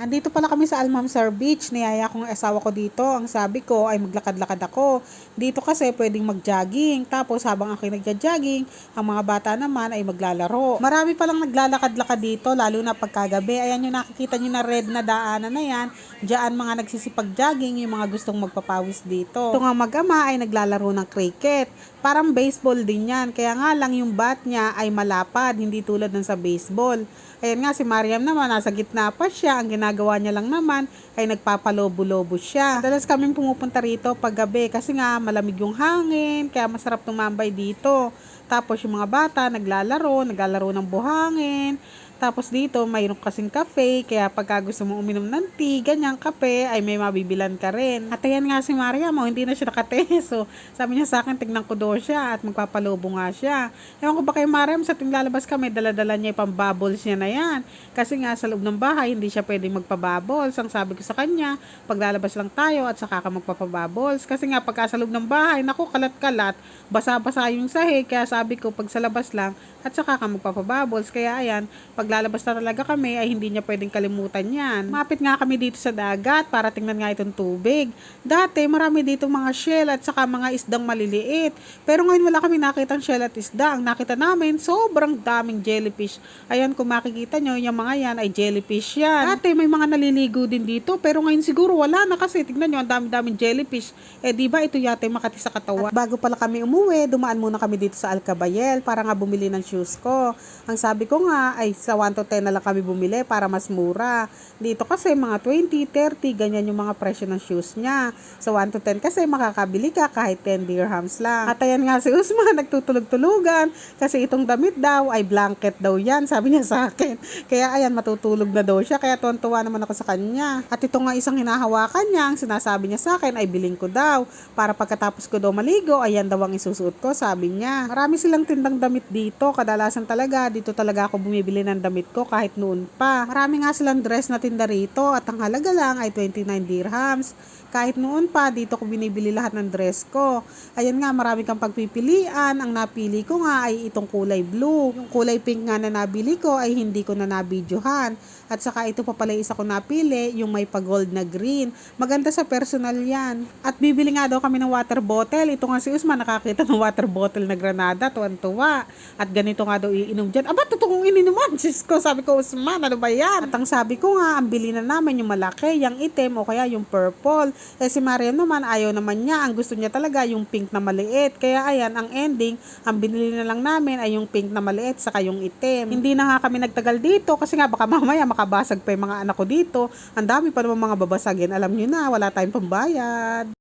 Andito pala kami sa Almamsar Beach. Niyaya kong asawa ko dito. Ang sabi ko ay maglakad-lakad ako. Dito kasi pwedeng mag-jogging. Tapos habang ako nagja-jogging, ang mga bata naman ay maglalaro. Marami palang naglalakad-lakad dito, lalo na pagkagabi. Ayan yung nakikita nyo na red na daanan na yan. Diyan mga nagsisipag-jogging, yung mga gustong magpapawis dito. Ito nga mag-ama ay naglalaro ng cricket. Parang baseball din yan. Kaya nga lang yung bat niya ay malapad, hindi tulad ng sa baseball. Ayan nga si Mariam naman, nasa gitna pa siya. Ang ginagawa niya lang naman ay nagpapalobo-lobo siya. Madalas kaming pumupunta rito pag gabi kasi nga malamig yung hangin, kaya masarap tumambay dito. Tapos yung mga bata naglalaro, naglalaro ng buhangin. Tapos dito, mayroon kasing cafe, kaya pagka gusto mo uminom ng tea, ganyang kape, ay may mabibilan ka rin. At ayan nga si Maria mo, hindi na siya nakateso. Sabi niya sa akin, tignan ko daw siya at magpapalobo nga siya. Ewan ko ba kay Mariam, sa tuwing lalabas kami, dala-dala niya yung pang-bubbles niya na yan. Kasi nga sa loob ng bahay, hindi siya pwedeng magpa-bubbles. Ang sabi ko sa kanya, paglalabas lang tayo at saka ka magpapa-bubbles. Kasi nga pagka sa loob ng bahay, naku, kalat-kalat, basa-basa yung sahig. Kaya sabi ko, pag sa labas lang, at saka ka magpapa-bubbles. Kaya ayan, paglalabas na talaga kami, ay hindi niya pwedeng kalimutan yan. Mapit nga kami dito sa dagat para tingnan nga itong tubig. Dati, marami dito mga shell at saka mga isdang maliliit. Pero ngayon wala kami nakitang shell at isda. Ang nakita namin, sobrang daming jellyfish. Ayan, kung makikita nyo, yung mga yan ay jellyfish yan. Dati, may mga naliligo din dito. Pero ngayon siguro wala na kasi. Tignan nyo, ang dami-daming jellyfish. Eh, di ba ito yate makati sa katawan? At bago pala kami umuwi, dumaan muna kami dito sa Alcabayel para nga bumili ng shoes ko. Ang sabi ko nga ay sa 1 to 10 na lang kami bumili para mas mura. Dito kasi mga 20, 30, ganyan yung mga presyo ng shoes niya. Sa 1 to 10 kasi makakabili ka kahit 10 dirhams lang. At ayan nga si Usman, nagtutulog-tulugan kasi itong damit daw ay blanket daw yan, sabi niya sa akin. Kaya ayan, matutulog na daw siya, kaya tuwan-tuwa naman ako sa kanya. At ito nga isang hinahawakan niya, ang sinasabi niya sa akin ay biling ko daw. Para pagkatapos ko daw maligo, ayan daw ang isusuot ko, sabi niya. Marami silang tindang damit dito, kadalasan talaga, dito talaga ako bumibili ng damit ko kahit noon pa. Marami nga silang dress na tinda rito at ang halaga lang ay 29 dirhams. Kahit noon pa, dito ko binibili lahat ng dress ko. Ayan nga, marami kang pagpipilian. Ang napili ko nga ay itong kulay blue. Yung kulay pink nga na nabili ko ay hindi ko na nabidyohan. At saka ito pa pala isa ko napili, yung may pa-gold na green. Maganda sa personal yan. At bibili nga daw kami ng water bottle. Ito nga si Usman nakakita ng water bottle na granada, tuwan-tuwa. At ganito nga daw iinom dyan. Aba, totoong ininuman. Diyos ko, sabi ko, Usman, ano ba yan? At ang sabi ko nga, ang bili na namin yung malaki, yung itim o kaya yung purple. Eh si Mariam naman, ayaw naman niya. Ang gusto niya talaga yung pink na maliit. Kaya ayan, ang ending, ang binili na lang namin ay yung pink na maliit saka yung itim. Hindi na nga kami nagtagal dito kasi nga baka mamaya makabasag pa yung mga anak ko dito. Ang dami pa naman mga babasagin. Alam niyo na, wala tayong pambayad.